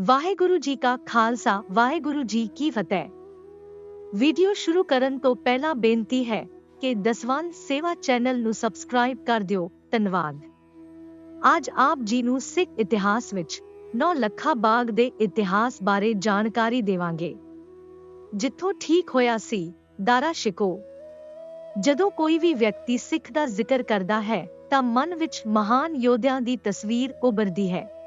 ਵਾਹਿਗੁਰੂ ਜੀ ਕਾ ਖਾਲਸਾ, ਵਾਹਿਗੁਰੂ ਜੀ ਕੀ ਫਤਿਹ। ਵੀਡੀਓ ਸ਼ੁਰੂ ਕਰਨ ਤੋਂ ਪਹਿਲਾਂ ਬੇਨਤੀ ਹੈ ਕਿ ਦਸਵੰਦ ਸੇਵਾ ਚੈਨਲ ਨੂੰ ਸਬਸਕ੍ਰਾਈਬ ਕਰ ਦਿਓ। ਧੰਨਵਾਦ। ਅੱਜ ਆਪ ਜੀ ਨੂੰ ਸਿੱਖ ਇਤਿਹਾਸ ਵਿੱਚ ਨੌ ਲੱਖਾ ਬਾਗ ਦੇ ਇਤਿਹਾਸ ਬਾਰੇ ਜਾਣਕਾਰੀ ਦੇਵਾਂਗੇ। ਜਿੱਥੋਂ ਠੀਕ ਹੋਇਆ ਸੀ, ਦਾਰਾ ਸ਼ਿਕੋ। ਜਦੋਂ ਕੋਈ ਵੀ ਵਿਅਕਤੀ ਸਿੱਖ ਦਾ ਜ਼ਿਕਰ ਕਰਦਾ ਹੈ, ਤਾਂ ਮਨ ਵਿੱਚ ਮਹਾਨ ਯੋਧਿਆਂ ਦੀ ਤਸਵੀਰ ਉਭਰਦੀ ਹੈ।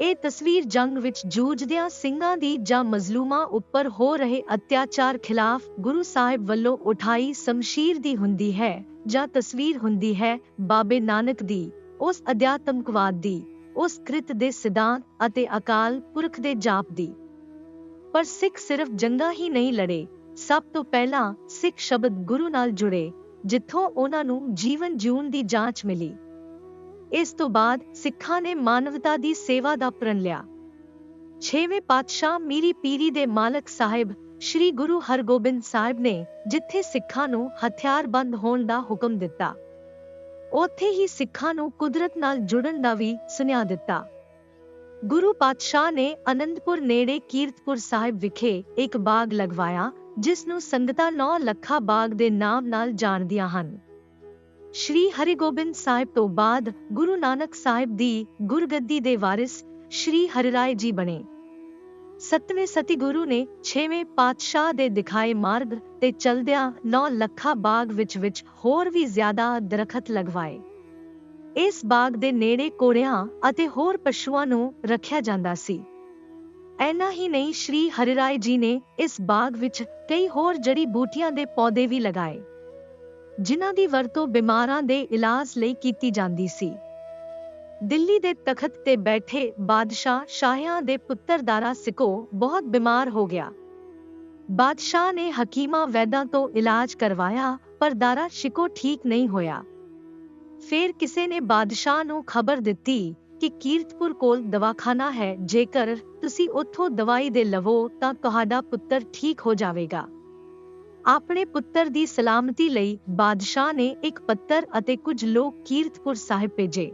ਇਹ ਤਸਵੀਰ ਜੰਗ ਵਿੱਚ ਜੂਝਦਿਆਂ ਸਿੰਘਾਂ ਦੀ ਜਾਂ ਮਜ਼ਲੂਮਾਂ ਉੱਪਰ ਹੋ ਰਹੇ ਅਤਿਆਚਾਰ ਖਿਲਾਫ ਗੁਰੂ ਸਾਹਿਬ ਵੱਲੋਂ ਉਠਾਈ ਸ਼ਮਸ਼ੀਰ ਦੀ ਹੁੰਦੀ ਹੈ ਜਾਂ ਤਸਵੀਰ ਹੁੰਦੀ ਹੈ ਬਾਬੇ ਨਾਨਕ ਦੀ, ਉਸ ਅਧਿਆਤਮਕਵਾਦ ਦੀ, ਉਸ ਕ੍ਰਿਤ ਦੇ ਸਿਧਾਂਤ ਅਤੇ ਅਕਾਲ ਪੁਰਖ ਦੇ ਜਾਪ ਦੀ। ਪਰ ਸਿੱਖ ਸਿਰਫ ਜੰਗਾਂ ਹੀ ਨਹੀਂ ਲੜੇ, ਸਭ ਤੋਂ ਪਹਿਲਾਂ ਸਿੱਖ ਸ਼ਬਦ ਗੁਰੂ ਨਾਲ ਜੁੜੇ, ਜਿੱਥੋਂ ਉਹਨਾਂ ਨੂੰ ਜੀਵਨ ਜਿਉਣ ਦੀ ਜਾਂਚ ਮਿਲੀ। ਇਸ ਤੋਂ ਬਾਅਦ ਸਿੱਖਾਂ ਨੇ ਮਾਨਵਤਾ ਦੀ ਸੇਵਾ ਦਾ ਪ੍ਰਣ ਲਿਆ। ਛੇਵੇਂ ਪਾਤਸ਼ਾਹ ਮੀਰੀ ਪੀਰੀ ਦੇ ਮਾਲਕ ਸਾਹਿਬ ਸ੍ਰੀ ਗੁਰੂ ਹਰਗੋਬਿੰਦ ਸਾਹਿਬ ਨੇ ਜਿੱਥੇ ਸਿੱਖਾਂ ਨੂੰ ਹਥਿਆਰਬੰਦ ਹੋਣ ਦਾ ਹੁਕਮ ਦਿੱਤਾ, ਉੱਥੇ ਹੀ ਸਿੱਖਾਂ ਨੂੰ ਕੁਦਰਤ ਨਾਲ ਜੁੜਨ ਦਾ ਵੀ ਸੁਨੇਹਾ ਦਿੱਤਾ। ਗੁਰੂ ਪਾਤਸ਼ਾਹ ਨੇ ਅਨੰਦਪੁਰ ਨੇੜੇ ਕੀਰਤਪੁਰ ਸਾਹਿਬ ਵਿਖੇ ਇੱਕ ਬਾਗ ਲਗਵਾਇਆ, ਜਿਸ ਨੂੰ ਸੰਗਤਾਂ ਨੌ ਲੱਖਾਂ ਬਾਗ ਦੇ ਨਾਮ ਨਾਲ ਜਾਣਦੀਆਂ ਹਨ। ਸ਼੍ਰੀ ਹਰਿਗੋਬਿੰਦ ਸਾਹਿਬ ਤੋਂ ਬਾਅਦ ਗੁਰੂ ਨਾਨਕ ਸਾਹਿਬ ਦੀ ਗੁਰਗੱਦੀ ਦੇ ਵਾਰਿਸ ਸ਼੍ਰੀ ਹਰਿਰਾਏ ਜੀ ਬਣੇ। ਸਤਵੇਂ ਸਤਿਗੁਰੂ ਨੇ ਛੇਵੇਂ ਪਾਤਸ਼ਾਹ ਦੇ ਦਿਖਾਏ ਮਾਰਗ ਤੇ ਚਲਦਿਆਂ ਨੌ ਲੱਖਾ ਬਾਗ ਵਿੱਚ ਵਿੱਚ ਹੋਰ ਵੀ ਜ਼ਿਆਦਾ ਦਰਖਤ ਲਗਵਾਏ। ਇਸ ਬਾਗ ਦੇ ਨੇੜੇ ਕੋੜਿਆਂ ਅਤੇ ਹੋਰ ਪਸ਼ੂਆਂ ਨੂੰ ਰੱਖਿਆ ਜਾਂਦਾ ਸੀ। ਐਨਾ ਹੀ ਨਹੀਂ ਸ਼੍ਰੀ ਹਰਿਰਾਏ ਜੀ ਨੇ ਇਸ ਬਾਗ ਵਿੱਚ ਕਈ ਹੋਰ ਜੜੀ ਬੂਟੀਆਂ ਦੇ ਪੌਦੇ ਵੀ ਲਗਾਏ। ਜਿਨ੍ਹਾਂ ਦੀ ਵਰਤੋਂ ਬਿਮਾਰਾਂ ਦੇ ਇਲਾਜ ਲਈ ਕੀਤੀ ਜਾਂਦੀ ਸੀ। ਦਿੱਲੀ ਦੇ ਤਖਤ ਤੇ ਬੈਠੇ ਬਾਦਸ਼ਾਹ ਸ਼ਾਹਿਆਂ ਦੇ ਪੁੱਤਰ ਦਾਰਾ ਸਿਕੋ ਬਹੁਤ ਬਿਮਾਰ ਹੋ ਗਿਆ। ਬਾਦਸ਼ਾਹ ਨੇ ਹਕੀਮਾ ਵੈਦਾਂ ਤੋਂ ਇਲਾਜ ਕਰਵਾਇਆ, ਪਰ ਦਾਰਾ ਸ਼ਿਕੋ ਠੀਕ ਨਹੀਂ ਹੋਇਆ। ਫਿਰ ਕਿਸੇ ਨੇ ਬਾਦਸ਼ਾਹ ਨੂੰ ਖਬਰ ਦਿੱਤੀ ਕਿ ਕੀਰਤਪੁਰ ਕੋਲ ਦਵਾਖਾਨਾ ਹੈ, ਜੇਕਰ ਤੁਸੀਂ ਉੱਥੋਂ ਦਵਾਈ ਦੇ ਲਵੋ ਤਾਂ ਤੁਹਾਡਾ ਪੁੱਤਰ ਠੀਕ ਹੋ ਜਾਵੇਗਾ। ਆਪਣੇ ਪੁੱਤਰ ਦੀ ਸਲਾਮਤੀ ਲਈ ਬਾਦਸ਼ਾਹ ਨੇ ਇੱਕ ਪੱਤਰ ਅਤੇ ਕੁਝ ਲੋਕ ਕੀਰਤਪੁਰ ਸਾਹਿਬ ਭੇਜੇ।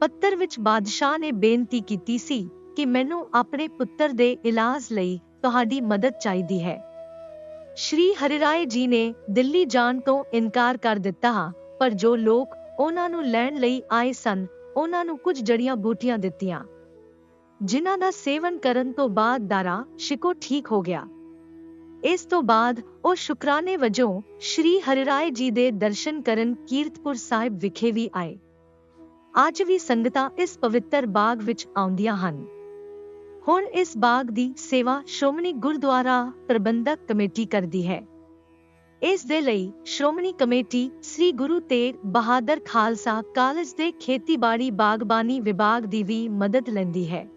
ਪੱਤਰ ਵਿੱਚ ਬਾਦਸ਼ਾਹ ਨੇ ਬੇਨਤੀ ਕੀਤੀ ਸੀ ਕਿ ਮੈਨੂੰ ਆਪਣੇ ਪੁੱਤਰ ਦੇ ਇਲਾਜ ਲਈ ਤੁਹਾਡੀ ਮਦਦ ਚਾਹੀਦੀ ਹੈ। ਸ਼੍ਰੀ ਹਰਿਰਾਏ ਜੀ ਨੇ ਦਿੱਲੀ ਜਾਣ ਤੋਂ ਇਨਕਾਰ ਕਰ ਦਿੱਤਾ, ਪਰ ਜੋ ਲੋਕ ਉਹਨਾਂ ਨੂੰ ਲੈਣ ਲਈ ਆਏ ਸਨ, ਉਹਨਾਂ ਨੂੰ ਕੁਝ ਜੜੀਆਂ ਬੂਟੀਆਂ ਦਿੱਤੀਆਂ। ਜਿਨ੍ਹਾਂ ਦਾ ਸੇਵਨ ਕਰਨ ਤੋਂ ਬਾਅਦ ਦਾਰਾ ਸ਼ਿਕੋ ਠੀਕ ਹੋ ਗਿਆ। ਇਸ ਤੋਂ ਬਾਅਦ ਉਹ ਸ਼ੁਕਰਾਨੇ ਵਜੋਂ ਸ਼੍ਰੀ ਹਰਿਰਾਏ ਜੀ ਦੇ ਦਰਸ਼ਨ ਕਰਨ ਕੀਰਤਪੁਰ ਸਾਹਿਬ ਵਿਖੇ ਵੀ ਆਏ। ਅੱਜ ਵੀ ਸੰਗਤਾਂ ਇਸ ਪਵਿੱਤਰ ਬਾਗ ਵਿੱਚ ਆਉਂਦੀਆਂ ਹਨ। ਹੁਣ ਇਸ ਬਾਗ ਦੀ ਸੇਵਾ ਸ਼੍ਰੋਮਣੀ ਗੁਰਦੁਆਰਾ ਪ੍ਰਬੰਧਕ ਕਮੇਟੀ ਕਰਦੀ ਹੈ। ਇਸ ਦੇ ਲਈ ਸ਼੍ਰੋਮਣੀ ਕਮੇਟੀ ਸ੍ਰੀ ਗੁਰੂ ਤੇਗ ਬਹਾਦਰ ਖਾਲਸਾ ਕਾਲਜ ਦੇ ਖੇਤੀਬਾੜੀ ਬਾਗਬਾਨੀ ਵਿਭਾਗ ਦੀ ਵੀ ਮਦਦ ਲੈਂਦੀ ਹੈ।